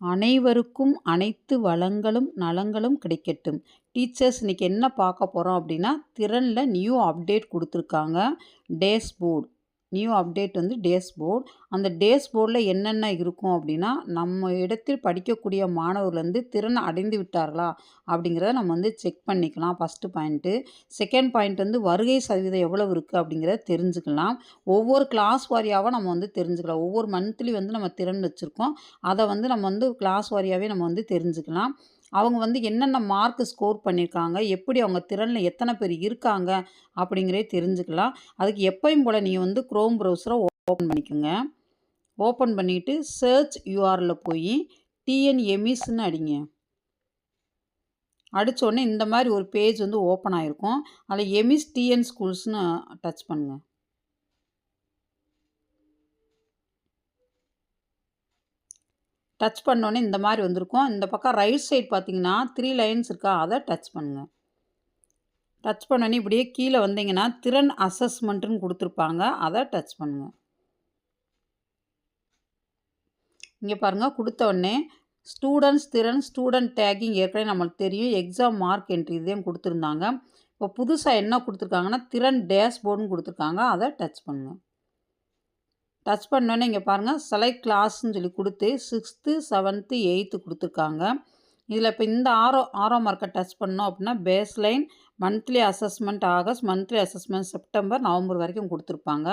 அனைவருக்கும் அனைத்து வளங்களும் நலங்களும் கிடைக்கட்டும். டீச்சர்ஸ் இன்றைக்கி என்ன பார்க்க போகிறோம் அப்படின்னா திறனில் நியூ அப்டேட் கொடுத்துருக்காங்க. டேஷ்போர்ட். நியூ அப்டேட் வந்து டேஷ்போர்ட். அந்த டேஷ்போர்டில் என்னென்ன இருக்கும் அப்படின்னா நம்ம இடத்தில் படிக்கக்கூடிய மாணவர்கள் வந்து திறன் அடைந்து விட்டார்களா அப்படிங்கிறத நம்ம வந்து செக் பண்ணிக்கலாம் ஃபஸ்ட்டு பாயிண்ட்டு செகண்ட் பாயிண்ட் வந்து வருகை சதவீதம் எவ்வளவு இருக்குது அப்படிங்கிறத தெரிஞ்சுக்கலாம். ஒவ்வொரு கிளாஸ் வாரியாகவும் நம்ம வந்து தெரிஞ்சுக்கலாம். ஒவ்வொரு மந்த்லி வந்து நம்ம திறன் வச்சுருக்கோம். அதை வந்து நம்ம வந்து கிளாஸ் வாரியாகவே நம்ம வந்து தெரிஞ்சுக்கலாம். அவங்க வந்து என்னென்ன மார்க் ஸ்கோர் பண்ணியிருக்காங்க எப்படி அவங்க திறனில் எத்தனை பேர் இருக்காங்க அப்படிங்கிறே தெரிஞ்சுக்கலாம். அதுக்கு எப்பயும் போல் நீங்கள் வந்து க்ரோம் ப்ரௌசரை ஓப்பன் பண்ணிக்கோங்க. ஓப்பன் பண்ணிவிட்டு சர்ச் யூஆரில் போய் டிஎன்எமிஸ்ன்னு அடிங்க. அடித்தோடனே இந்த மாதிரி ஒரு பேஜ் வந்து ஓப்பன் ஆகிருக்கும் அதில் எமிஸ் டிஎன் ஸ்கூல்ஸ்னு டச் பண்ணுங்கள் டச் பண்ணோன்னே இந்த மாதிரி வந்திருக்கும். இந்த பக்கம் ரைட் சைடு பார்த்தீங்கன்னா த்ரீ லைன்ஸ் இருக்கா? அதை டச் பண்ணுங்கள் டச் பண்ணோன்னே இப்படியே கீழே வந்தீங்கன்னா திறன் அசஸ்மெண்ட்டுன்னு கொடுத்துருப்பாங்க. அதை டச் பண்ணுங்கள் இங்கே பாருங்கள் கொடுத்த உடனே ஸ்டூடெண்ட்ஸ் திறன் ஸ்டூடெண்ட் டேக்கிங் ஏற்கனவே நம்மளுக்கு தெரியும். எக்ஸாம் மார்க் என்ட்ரி இதையும் கொடுத்துருந்தாங்க. இப்போ புதுசாக என்ன கொடுத்துருக்காங்கன்னா திறன் டேஷ்போர்டுன்னு கொடுத்துருக்காங்க. அதை டச் பண்ணுங்கள் டச் பண்ணோன்னே இங்கே பாருங்கள் செலக்ட் கிளாஸ்ன்னு சொல்லி கொடுத்து சிக்ஸ்த்து செவன்த்து எயித்து கொடுத்துருக்காங்க. இதில் இப்போ இந்த ஆரோ ஆரோ மார்க்கை டச் பண்ணோம் அப்படின்னா base line monthly assessment August monthly assessment September November வரைக்கும் கொடுத்துருப்பாங்க.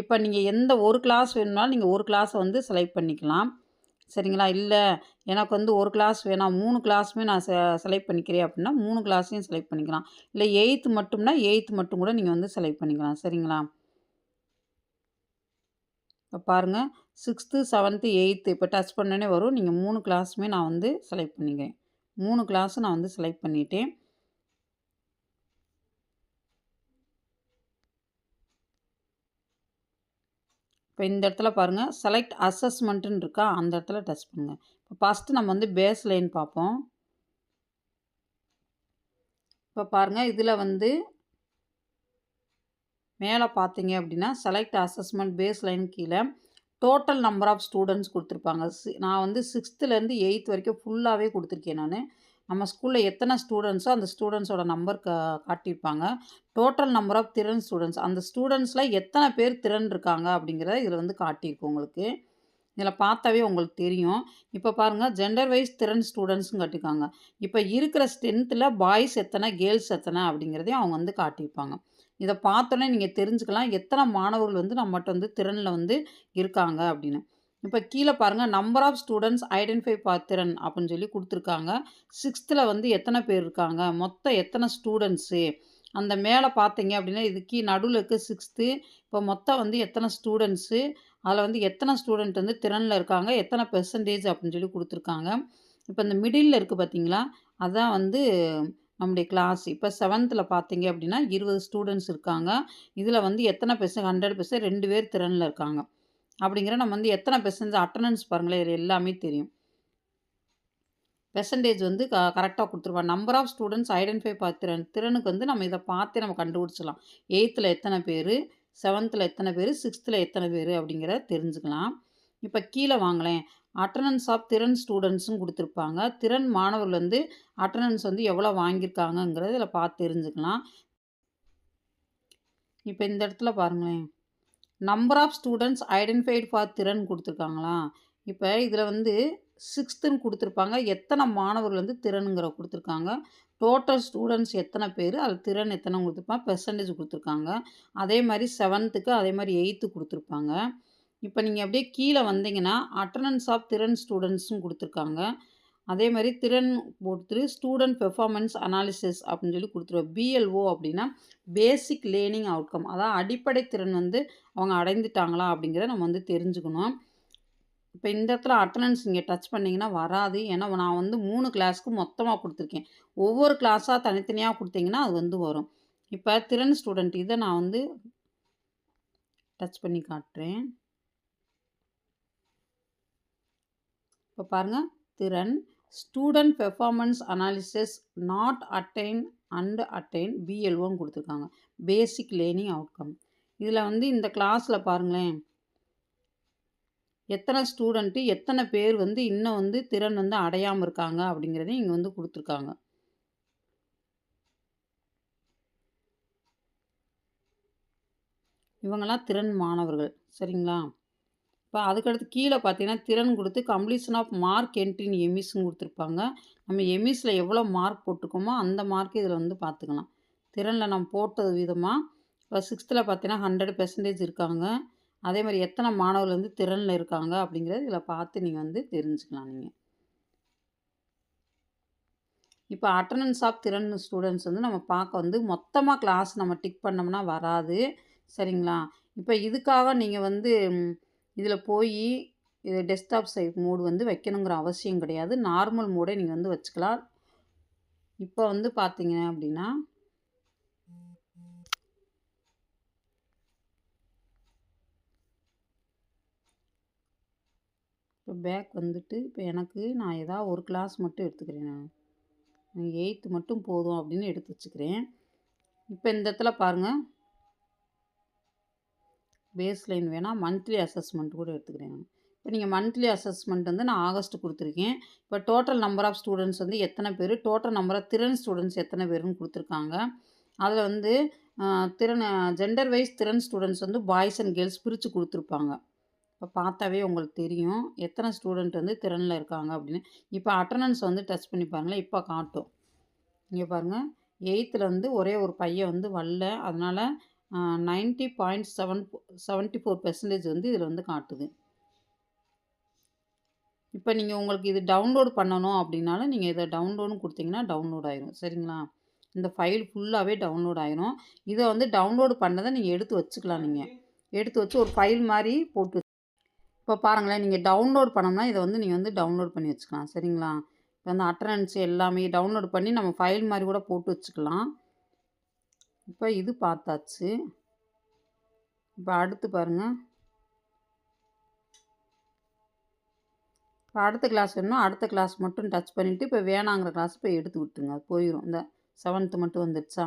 இப்போ நீங்கள் எந்த ஒரு கிளாஸ் வேணும்னாலும் நீங்கள் ஒரு கிளாஸை வந்து செலக்ட் பண்ணிக்கலாம். சரிங்களா? இல்லை எனக்கு வந்து ஒரு கிளாஸ் வேணாம் மூணு கிளாஸுமே நான் செலக்ட் பண்ணிக்கிறேன் அப்படின்னா மூணு கிளாஸையும் செலக்ட் பண்ணிக்கலாம். இல்லை எயித்து மட்டும்னா எயித்து மட்டும் கூட நீங்கள் வந்து செலக்ட் பண்ணிக்கலாம். சரிங்களா? பாருங்கள் சிக்ஸ்த்து செவன்த்து எயித்து இப்போ டச் பண்ணோன்னே வரும். நீங்கள் மூணு கிளாஸுமே நான் வந்து செலக்ட் பண்ணிக்கிறேன். மூணு கிளாஸும் நான் வந்து செலக்ட் பண்ணிட்டேன். இப்போ இந்த இடத்துல பாருங்கள் செலக்ட் அசஸ்மெண்ட்டுன்னு இருக்கா அந்த இடத்துல டச் பண்ணுங்கள் இப்போ ஃபஸ்ட்டு நம்ம வந்து பேஸ் லைன் பார்ப்போம். இப்போ பாருங்கள் இதில் வந்து மேலே பார்த்தீங்க அப்படின்னா செலக்ட் அசஸ்மெண்ட் பேஸ் லைன் கீழே டோட்டல் நம்பர் ஆஃப் ஸ்டூடெண்ட்ஸ் கொடுத்துருப்பாங்க. நான் வந்து சிக்ஸ்த்துலேருந்து எயித் வரைக்கும் ஃபுல்லாகவே கொடுத்துருக்கேன் நான். நம்ம ஸ்கூலில் எத்தனை ஸ்டூடெண்ட்ஸோ அந்த ஸ்டூடெண்ட்ஸோட நம்பர் க காட்டியிருப்பாங்க. டோட்டல் நம்பர் ஆஃப் திறன் ஸ்டூடெண்ட்ஸ் அந்த ஸ்டூடெண்ட்ஸில் எத்தனை பேர் திறன் இருக்காங்க அப்படிங்கிறத இதில் வந்து காட்டியிருக்கும் உங்களுக்கு. இதில் பார்த்தாவே உங்களுக்கு தெரியும். இப்போ பாருங்கள் ஜெண்டர் வைஸ் திறன் ஸ்டூடெண்ட்ஸும் கட்டியிருக்காங்க. இப்போ இருக்கிற ஸ்ட்ரென்த்தில் பாய்ஸ் எத்தனை கேர்ள்ஸ் எத்தனை அப்படிங்கிறதையும் அவங்க வந்து காட்டியிருப்பாங்க. இதை பார்த்தோன்னே நீங்கள் தெரிஞ்சுக்கலாம். எத்தனை மாணவர்கள் வந்து நம்மகிட்ட வந்து திறனில் வந்து இருக்காங்க அப்படின்னு. இப்போ கீழே பாருங்கள் நம்பர் ஆஃப் ஸ்டூடெண்ட்ஸ் ஐடென்டிஃபை பா திறன் அப்படின்னு சொல்லி கொடுத்துருக்காங்க. சிக்ஸ்த்தில் வந்து எத்தனை பேர் இருக்காங்க? மொத்தம் எத்தனை ஸ்டூடெண்ட்ஸு அந்த மேலே பார்த்தீங்க அப்படின்னா இது கீ நடுவில் இருக்க சிக்ஸ்த்து இப்போ மொத்தம் வந்து எத்தனை ஸ்டூடெண்ட்ஸு அதில் வந்து எத்தனை ஸ்டூடெண்ட் வந்து திறனில் இருக்காங்க? எத்தனை பெர்சன்டேஜ் அப்படின்னு சொல்லி கொடுத்துருக்காங்க. இப்போ இந்த மிடில் இருக்குது பார்த்தீங்களா அதான் வந்து நம்முடைய கிளாஸ் இப்போ செவன்த்தில் பார்த்தீங்க அப்படின்னா இருபது ஸ்டூடெண்ட்ஸ் இருக்காங்க. இதில் வந்து எத்தனை பெர்சன்ட் ஹண்ட்ரட் பெர்சன்ட் ரெண்டு பேர் திறனில் இருக்காங்க. அப்படிங்கிற நம்ம வந்து எத்தனை பெர்சன்ட் அட்டண்டன்ஸ் பாருங்களேன். இது எல்லாமே தெரியும். பெர்சன்டேஜ் வந்து க கரெக்டாக கொடுத்துருவாங்க நம்பர் ஆஃப் ஸ்டூடெண்ட்ஸ் ஐடென்டிஃபை பார்த்து திறன். திறனுக்கு வந்து நம்ம இதை பார்த்தே நம்ம கண்டுபிடிச்சலாம் எயித்தில் எத்தனை பேர்? செவன்த்தில் எத்தனை பேர்? சிக்ஸ்த்தில் எத்தனை பேர்? அப்படிங்கிறத தெரிஞ்சுக்கலாம். இப்போ கீழே வாங்கலேன் அட்டண்டன்ஸ் ஆஃப் திறன் ஸ்டூடெண்ட்ஸும் கொடுத்துருப்பாங்க. திறன் மாணவர்கள் வந்து அட்டண்டன்ஸ் வந்து எவ்வளோ வாங்கியிருக்காங்கங்கிறத இதில் பார்த்து தெரிஞ்சுக்கலாம். இப்போ இந்த இடத்துல பாருங்களேன். Number of students identified for திறன் கொடுத்துருக்காங்களா? இப்போ இதில் வந்து சிக்ஸ்த்துன்னு கொடுத்துருப்பாங்க. எத்தனை மாணவர்கள் வந்து திறனுங்கிற கொடுத்துருக்காங்க. டோட்டல் ஸ்டூடெண்ட்ஸ் எத்தனை பேர்? அதில் திறன் எத்தனை கொடுத்துருப்பாங்க? பெர்சன்டேஜ் கொடுத்துருக்காங்க. அதே மாதிரி செவன்த்துக்கு அதே மாதிரி எயித்து கொடுத்துருப்பாங்க. இப்போ நீங்கள் அப்படியே கீழே வந்தீங்கன்னா அட்டண்டன்ஸ் ஆஃப் திறன் ஸ்டூடெண்ட்ஸும் கொடுத்துருக்காங்க. அதே மாதிரி திறன் கொடுத்துரு ஸ்டூடெண்ட் பெர்ஃபார்மன்ஸ் அனாலிசிஸ் அப்படின்னு சொல்லி கொடுத்துருவோம் பிஎல்ஓ அப்படின்னா பேசிக் லேர்னிங் அவுட்கம் அதான் அடிப்படை திறன் வந்து அவங்க அடைந்துட்டாங்களா அப்படிங்கிறத நம்ம வந்து தெரிஞ்சுக்கணும். இப்போ இந்த இடத்துல அட்டண்டன்ஸ் இங்கே டச் பண்ணிங்கன்னா வராது. ஏன்னா நான் வந்து மூணு கிளாஸ்க்கு மொத்தமாக கொடுத்துருக்கேன். ஒவ்வொரு கிளாஸாக தனித்தனியாக கொடுத்தீங்கன்னா அது வந்து வரும். இப்போ திறன் ஸ்டூடெண்ட் இதை நான் வந்து டச் பண்ணி காட்டுறேன். இப்போ பாருங்கள் திறன் student performance analysis not attain and attain பிஎல்ஓன்னு கொடுத்துருக்காங்க. பேசிக் லேர்னிங் அவுட்கம் இதில் வந்து இந்த கிளாஸில் பாருங்களேன். எத்தனை ஸ்டூடெண்ட்டு எத்தனை பேர் வந்து இன்னும் வந்து திறன் வந்து அடையாமல் இருக்காங்க அப்படிங்கிறதையும் இங்கே வந்து கொடுத்துருக்காங்க. இவங்களாம் திறன் மாணவர்கள். சரிங்களா? இப்போ அதுக்கடுத்து கீழே பார்த்தீங்கன்னா திறன் கொடுத்து completion of mark entry in எமிஸ்ன்னு கொடுத்துருப்பாங்க. நம்ம எமிஸில் எவ்வளோ மார்க் போட்டிருக்கோமோ அந்த மார்க் இதில் வந்து பார்த்துக்கலாம் திறனில் நம்ம போட்டது விதமாக இப்போ சிக்ஸ்த்தில் பார்த்தீங்கன்னா ஹண்ட்ரட் பெர்சன்டேஜ் இருக்காங்க. அதே மாதிரி எத்தனை மாணவர்கள் வந்து திறனில் இருக்காங்க அப்படிங்கிறது இதில் பார்த்து நீங்கள் வந்து தெரிஞ்சுக்கலாம் நீங்கள் இப்போ அட்டண்டன்ஸ் ஆஃப் திறன் ஸ்டூடெண்ட்ஸ் வந்து நம்ம பார்க்க வந்து மொத்தமாக கிளாஸ் நம்ம டிக் பண்ணோம்னா வராது. சரிங்களா? இப்போ இதுக்காக நீங்கள் வந்து இதில் போய் இது டெஸ்க்டாப் சைட் மோடு வந்து வைக்கணுங்கிற அவசியம் கிடையாது. நார்மல் மோடே நீங்கள் வந்து வச்சுக்கலாம். இப்போ வந்து பார்த்தீங்க அப்படின்னா இப்போ பேக் வந்துட்டு இப்போ எனக்கு நான் ஏதாவது ஒரு கிளாஸ் மட்டும் எடுத்துக்கிறேன் நான். எயித்து மட்டும் போதும் அப்படின்னு எடுத்து வச்சுக்கிறேன். இப்போ இந்த இடத்துல பாருங்கள் பேஸ்லைன் வேணால் மந்த்லி அசஸ்மெண்ட் கூட எடுத்துக்கிறேன். இப்போ நீங்கள் மந்த்லி அசஸ்மெண்ட் வந்து நான் ஆகஸ்ட் கொடுத்துருக்கேன். இப்போ டோட்டல் நம்பர் ஆஃப் ஸ்டூடெண்ட்ஸ் வந்து எத்தனை பேர்? டோட்டல் நம்பர் ஆஃப் திறன் ஸ்டூடெண்ட்ஸ் எத்தனை பேருன்னு கொடுத்துருக்காங்க. அதில் வந்து திறன் ஜெண்டர் வைஸ் திறன் ஸ்டூடெண்ட்ஸ் வந்து பாய்ஸ் அண்ட் கேர்ள்ஸ் பிரித்து கொடுத்துருப்பாங்க. இப்போ பார்த்தாவே உங்களுக்கு தெரியும். எத்தனை ஸ்டூடெண்ட் வந்து திறனில் இருக்காங்க அப்படின்னு. இப்போ அட்டண்டன்ஸ் வந்து டச் பண்ணி பாருங்களேன். இப்போ காட்டும். இங்கே பாருங்கள் எயித்தில் வந்து ஒரே ஒரு பையன் வந்து வரல. அதனால் ninety point seven seventy four percentage வந்து இதில் வந்து காட்டுது. இப்போ நீங்கள் உங்களுக்கு இது டவுன்லோடு பண்ணணும் அப்படின்னாலும் நீங்கள் இதை டவுன்லோடுன்னு கொடுத்தீங்கன்னா டவுன்லோட் ஆயிரும். சரிங்களா? இந்த ஃபைல் ஃபுல்லாகவே டவுன்லோட் ஆயிரும். இதை வந்து டவுன்லோடு பண்ணதை நீங்கள் எடுத்து வச்சுக்கலாம் நீங்கள் எடுத்து வச்சு ஒரு ஃபைல் மாதிரி போட்டு இப்போ பாருங்களேன் நீங்கள் டவுன்லோட் பண்ணோம்னா இதை வந்து நீங்கள் வந்து டவுன்லோட் பண்ணி வச்சுக்கலாம். சரிங்களா? இப்போ வந்து அட்டனன்ஸ் எல்லாமே டவுன்லோட் பண்ணி நம்ம ஃபைல் மாதிரி கூட போட்டு வச்சுக்கலாம். இப்போ இது பார்த்தாச்சு. இப்போ அடுத்து பாருங்கள் இப்போ அடுத்த கிளாஸ் வேணும்னா அடுத்த கிளாஸ் மட்டும் டச் பண்ணிவிட்டு இப்போ வேணாங்கிற கிளாஸ் இப்போ எடுத்து விட்டுருங்க. அது போயிடும் இந்த செவன்த்து மட்டும் வந்துடுச்சா?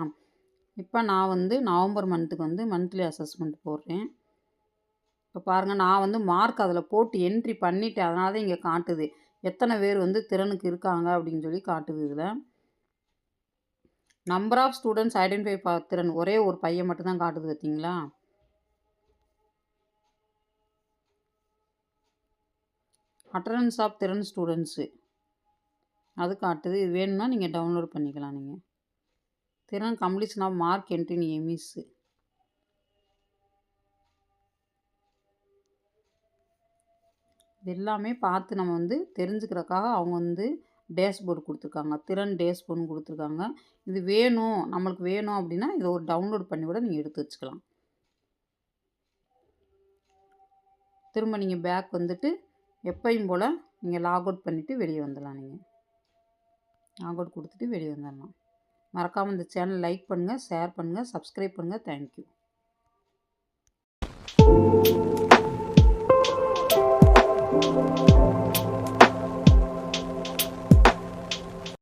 இப்போ நான் வந்து நவம்பர் மந்த்துக்கு வந்து மந்த்லி அசஸ்மெண்ட் போடுறேன். இப்போ பாருங்கள் நான் வந்து மார்க் அதில் போட்டு என்ட்ரி பண்ணிவிட்டேன் அதனால தான் இங்கே காட்டுது. எத்தனை பேர் வந்து திறனுக்கு இருக்காங்க அப்படின்னு சொல்லி காட்டுது இதில். நம்பர் ஆஃப் ஸ்டூடெண்ட்ஸ் ஐடென்டிஃபை பார்த்திறன் திறன் ஒரே ஒரு பையன் மட்டும்தான் காட்டுது பார்த்தீங்களா அட்டண்டன்ஸ் ஆஃப் திறன் ஸ்டூடெண்ட்ஸு அது காட்டுது. இது வேணும்னா நீங்கள் டவுன்லோட் பண்ணிக்கலாம் நீங்கள் திறன் completion of mark entry in EMIS இது எல்லாமே பார்த்து நம்ம வந்து தெரிஞ்சுக்கிறக்காக அவங்க வந்து டேஷ்போர்டு கொடுத்துருக்காங்க. திறன் டேஷ்போர்டுன்னு கொடுத்துருக்காங்க. இது வேணும் நம்மளுக்கு வேணும் அப்படின்னா இதை ஒரு டவுன்லோட் பண்ணி கூட நீங்கள் எடுத்து வச்சுக்கலாம். திரும்ப நீங்கள் பேக் வந்துட்டு எப்பையும் போல் நீங்கள் லாக் அவுட் பண்ணிவிட்டு வெளியே வந்துடலாம் நீங்கள் லாக் அவுட் கொடுத்துட்டு வெளியே வந்துடலாம். மறக்காமல் இந்த சேனல் லைக் பண்ணுங்கள் ஷேர் பண்ணுங்கள் சப்ஸ்கிரைப் பண்ணுங்கள் தேங்க்யூ.